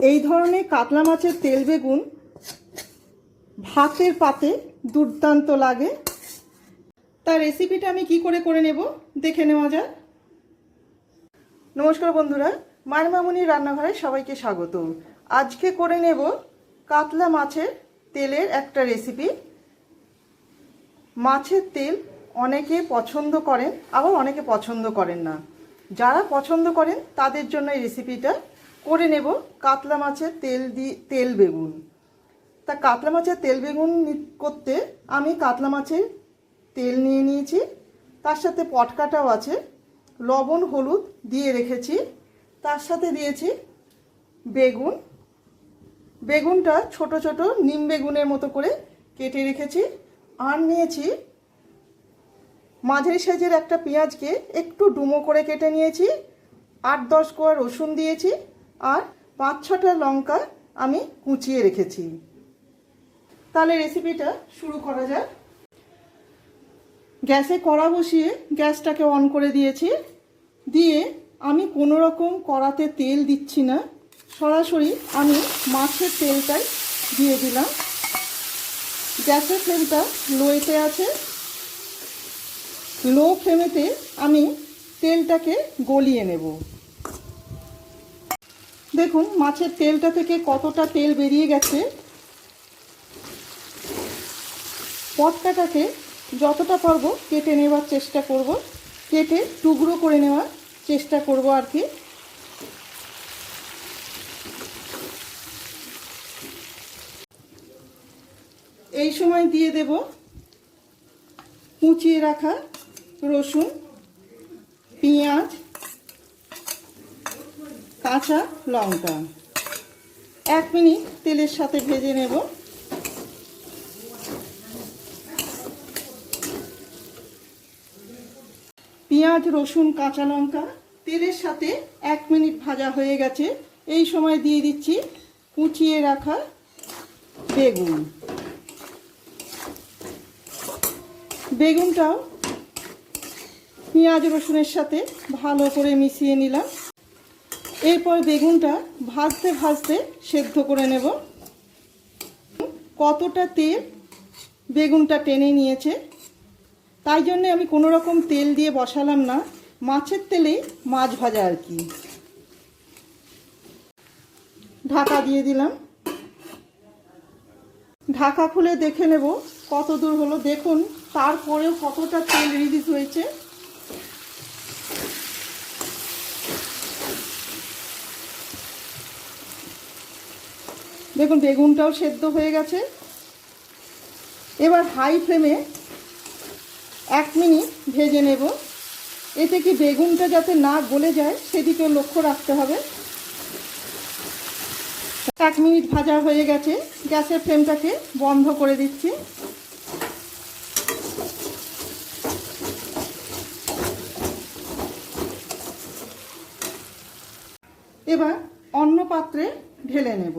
এই ধরনের কাতলা মাছের তেল বেগুন ভাতের পাতে দুর্দান্ত লাগে। তার রেসিপিটা আমি কি করে করে নেব দেখে নেওয়া যাক। নমস্কার বন্ধুরা, মায়ের রান্নাঘরে সবাইকে স্বাগত। আজকে করে নেব কাতলা মাছের তেলের একটা রেসিপি মাছের তেল অনেকে পছন্দ করেন, আবার অনেকে পছন্দ করেন না। যারা পছন্দ করেন, তাদের জন্য এই রেসিপিটা করে নেব কাতলা মাছের তেল দিয়ে, তেল বেগুন। তা কাতলা মাছের তেল বেগুন করতে আমি কাতলা মাছের তেল নিয়ে নিয়েছি। তার সাথে পটকাটাও আছে। লবণ, হলুদ দিয়ে রেখেছি। তার সাথে দিয়েছি বেগুন। বেগুনটা ছোট ছোট নিম বেগুনের মতো করে কেটে রেখেছি। আর নিয়েছি মাঝারি সাইজের একটা পেঁয়াজকে একটু ডুমো করে কেটে নিয়েছি। আট, দশ কোয়া রসুন দিয়েছি। আর পাঁচ ছটা লঙ্কা আমি কুচিয়ে রেখেছি। তাহলে রেসিপিটা শুরু করা যাক। গ্যাসে কড়া বসিয়ে গ্যাসটাকে অন করে দিয়েছি। দিয়ে আমি কোনো রকম কড়াতে তেল দিচ্ছি না। সরাসরি আমি মাছের তেলটাই দিয়ে দিলাম। গ্যাসের ফ্লেমটা লোয়েতে আছে। লো ফ্লেমেতে আমি তেলটাকে গলিয়ে নেব। দেখুন, মাছের তেলটা থেকে কতটা তেল বেরিয়ে গেছে। পটকাটাকে যতটা পারব কেটে নেওয়ার চেষ্টা করব। কেটে টুকরো করে নেওয়ার চেষ্টা করব আর কি। এই সময় দিয়ে দেব কুচিয়ে রাখা রসুন, পেঁয়াজ কাঁচা লঙ্কা। এক মিনিট তেলের সাথে ভেজে নেব। পেঁয়াজ, রসুন, কাঁচা লঙ্কা, তেলের সাথে এক মিনিট ভাজা হয়ে গেছে। এই সময় দিয়ে দিচ্ছি কুচিয়ে রাখা বেগুন। বেগুনটাও পেঁয়াজ, রসুনের সাথে ভালো করে মিশিয়ে নিলাম। এরপর বেগুনটা ভাজতে ভাজতে সেদ্ধ করে নেব। কতটা তেল বেগুনটা টেনে নিয়েছে, তাই জন্যে আমি কোনো রকম তেল দিয়ে বসালাম না, মাছের তেলেই মাছ ভাজা আর কি। ঢাকা দিয়ে দিলাম। ঢাকা খুলে দেখে নেব কত দূর হলো। দেখুন, তারপরেও কতটা তেল রিলিজ হয়েছে। দেখুন, বেগুনটাও সেদ্ধ হয়ে গেছে। এবার হাই ফ্লেমে এক মিনিট ভেজে নেব। এতে কি বেগুনটা যাতে না গলে যায় সেদিকেও লক্ষ্য রাখতে হবে। এক মিনিট ভাজা হয়ে গেছে। গ্যাসের ফ্লেমটাকে বন্ধ করে দিচ্ছি। এবার অন্য পাত্রে ঢেলে নেব।